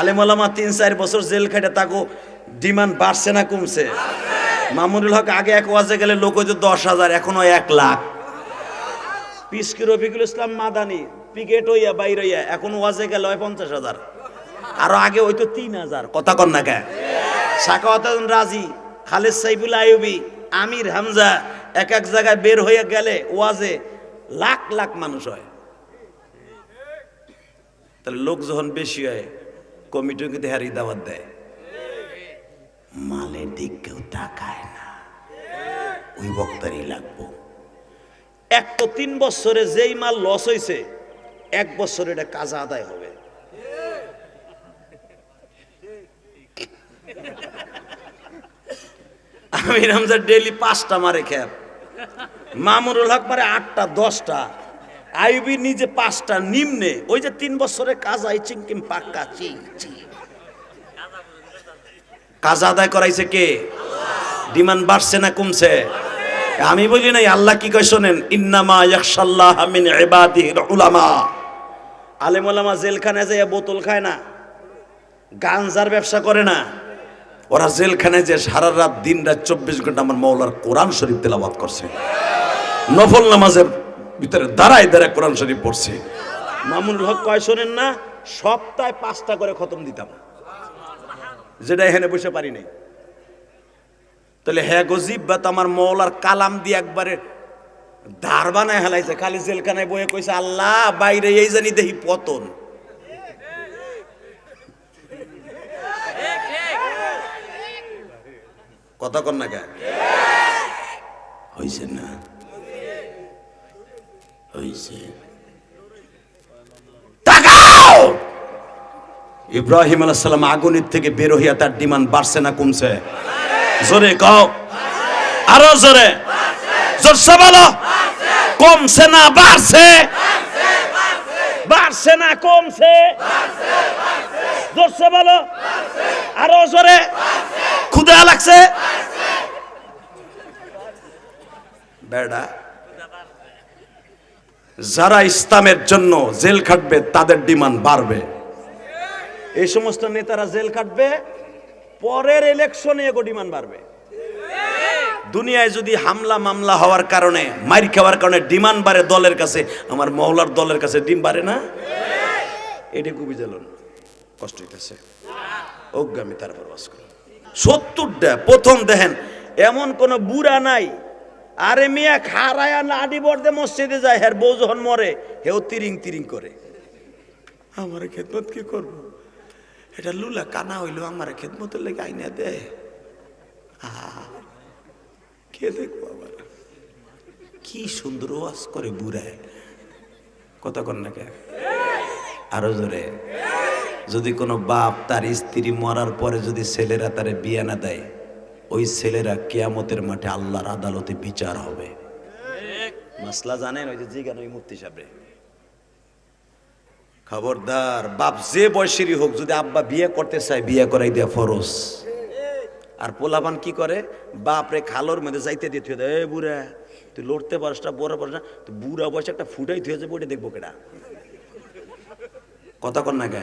আলেমলামা তিন, চার বছর জেল খেটে তাকে ডিমান্ড বাড়ছে না কমছে। মামুনুল হক আগে এক ওয়াজে গেলে লোক হইতো দশ হাজার, এখন এক লাখ। পিসকি রফিকুল ইসলাম মাদানি, পিকেট হইয়া বাইর হইয়া এখন ওয়াজে গেলে পঞ্চাশ হাজার। আরও আগে হইতো তিন হাজার, কথা কন না কে সাকাওয়াত রাজি, খালেদ সাইফুল আইবি আমির হামজা এক এক জায়গায় বের হইয়া গেলে ওয়াজে লাখ লাখ মানুষ হয়। তাহলে লোক যখন বেশি হয় কমিটিও কিন্তু হ্যারি দাওয়াত দেয়। মালের দিক কেউ তাকায় না। ওই বক্তারই লাগবো। এক তো তিন বছরে যেই মাল লস হয়েছে এক বছরে এটা কাজ আদায় হবে। আমি রমজান ডেলি পাঁচটা মারে খ্যাপ মামুনুল হক মারে আটটা, দশটা। আইবি নিজে পাঁচটা নিম্নে, ওই যে তিন বছরে কাজ আই চিংকিম পাক্কা চি কাজ আদায় করাইছে কে? ডিমান্ড বাড়ছে না কমছে? আমি বলি নাই, আল্লাহ কি কয় শোনেন, ইন্নামা ইয়াখশাল্লাহ মিন ইবাদিহিল উলামা। আলেম ওলামা জেলখানায় যায় বোতল খায় না, গাঞ্জার ব্যবসা করে না। ওরা জেলখানায় যে সারা রাত, দিন রাত চব্বিশ ঘণ্টা আমার মৌলার কোরআন শরীফ তেলাবাদ করছে। নফল নামাজের ভিতরে দাঁড়ায় দাঁড়ায় কোরআন শরীফ পড়ছে। মামুনুল হক কয়, শোনেন না, সপ্তাহে পাঁচটা করে খতম দিতাম। যেটা এখানে বসে পারি নাই। তাহলে হ্যাঁ গজিব বা আমার মৌলার কালাম দিয়ে একবারে ধার বানায় হেলাইছে, খালি জেলখানায় বয়ে কইছে, আল্লাহ, বাইরে এই জানি দেখি পতন। কথা কন না কে হইছে না। তাকাও! ইব্রাহিম আলাইহিস সালাম আগুনের থেকে বের হইয়া তার ডিমান্ড বাড়ছে না কমছে? জোরে কও। আরও জোরে। জোরসে বলো। কমছে না বাড়ছে? বাড়ছে না কমছে? জোরসে বলো। আরও জোরে। লাগছে? বেড়া যারা ইসলামের জন্য জেল খাটবে, তাদের ডিমান্ড বাড়বে। এই সমস্ত নেতারা জেল খাটবে, পরের ইলেকশনে এগো ডিমান্ড বাড়বে। দুনিয়ায় যদি হামলা, মামলা হওয়ার কারণে মার খাওয়ার কারণে ডিমান্ড বাড়ে দলের কাছে, আমার মহলার দলের কাছে ডিম বাড়ে না? এটা খুবই জ্বালন। কষ্ট হইতেছে। অজ্ঞামী তারপর বাস করে। সত্তরটা, প্রথম দেখেন, এমন কোন বুড়া নাই আরে মিয়া খারায়া নাডি বর্দে মসজিদে যায় হ্যার বউ যখন মরে, হেও তিরিং তিরিং করে। আমার খেদমত কি করব? এটা লুলা কানা হইল, আমার খেদমতের লেগে আইনা দে। কে দেখব আবার? কি সুন্দর ওয়াজ করে বুড়ায়। কথা কন না আরও জোরে। যদি কোনো বাপ তার স্ত্রী মরার পরে যদি ছেলেরা তারে বিয়ে না দেয় ওই ছেলেরা কেয়ামতের মাঠে আল্লাহর আদালতে বিচার হবে। মাসলা জানেন, ওই যে জিগান ওই মুফতি সাহেব খবরদার, বাপ যে বয়সেরই হোক, যদি আব্বা বিয়ে করতে চায়, বিয়ে করাই দেয়া ফরজ। আর পোলাপান কি করে? বাপ রে খালোর মধ্যে যাইতে দিয়ে থুয়ে দেয়, "এ বুড়া, তুই লড়তে পারস না, বড় পারস না, তুই বুড়া বয়সে একটা ফুটাই থুয়ে যাবে ওটা দেখব কেটা কথা কন না কে?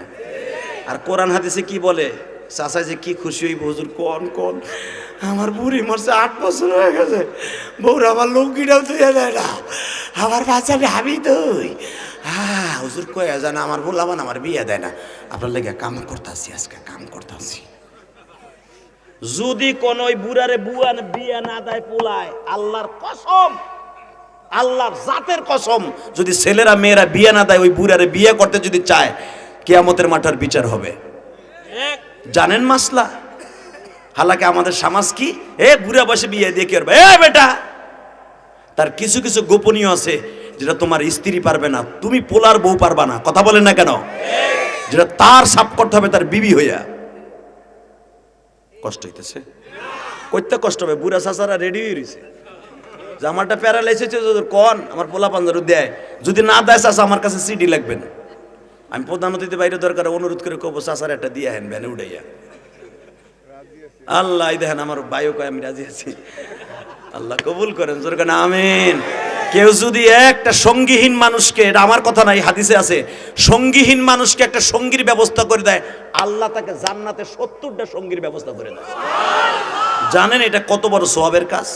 আর কোরআন হাদিসে কি বলে? চাষা যে কি খুশি হইব হুজুর, কোন কোন? আমার বুড়ি মরছে, আট বছর হয়ে গেছে। বউরা আমার লুঙ্গিটাও ধুয়ে দেয় না। আমার বাচ্চা ভাবি তুই হ্যাঁ হুজুর কয়ে জানা আমার বললাম আমার বিয়ে দেয় না। আপনার লেগে কাম করতেছি, আজকে কাম করতেছি। যদি কোন ওই বুড়ারে বুয়া বিয়ে না দেয় পোলায়, আল্লাহর কসম, আল্লাহর জাতের কসম, যদি ছেলেরা, মেয়েরা বিয়ে না দেয়, ওই বুড়ারে বিয়ে করতে যদি চায়, কেয়ামতের মাঠার বিচার হবে। জানেন মাসলা? হালাকে আমাদের সমাজ কি? এ, বুড়া বসে বিয়ে দিয়ে কি এ, বেটা! তার কিছু কিছু গোপনীয় আছে, যেটা তোমার স্ত্রী পারবে না, তুমি পোলার বউ পারবা না। কথা বলেন না কেন? যেটা তার সাপ করতে হবে, তার বিবি হইয়া। কষ্ট হইতেছে? করতে কষ্ট হবে, বুড়া চাচারা রেডি হয়ে রয়েছে জামাটা প্যারালাইসিস কন, আমার পোলা পাঞ্জারু দেয়। যদি না দেয় চাচা আমার কাছে সিডি লাগবে না। আমি প্রধান অতিথি বাইরে দরকার অনুরোধ করে কব, চাচার একটা দিয়ে হেন, ভ্যানে উঠাইয়া আল্লাহ দেখেন আমার বায়ু কয়, আমি রাজি আছি। আল্লাহ কবুল করেন, জোর কেন, আমিন। কেউ যদি একটা সঙ্গীহীন মানুষকে, এটা আমার কথা নাই হাদিসে আছে, সঙ্গীহীন মানুষকে একটা সঙ্গীর ব্যবস্থা করে দেয়, আল্লাহ তাকে জান্নাতে সত্তরটা সঙ্গীর ব্যবস্থা করে দেয়। জানেন এটা কত বড় সোয়াবের কাজ?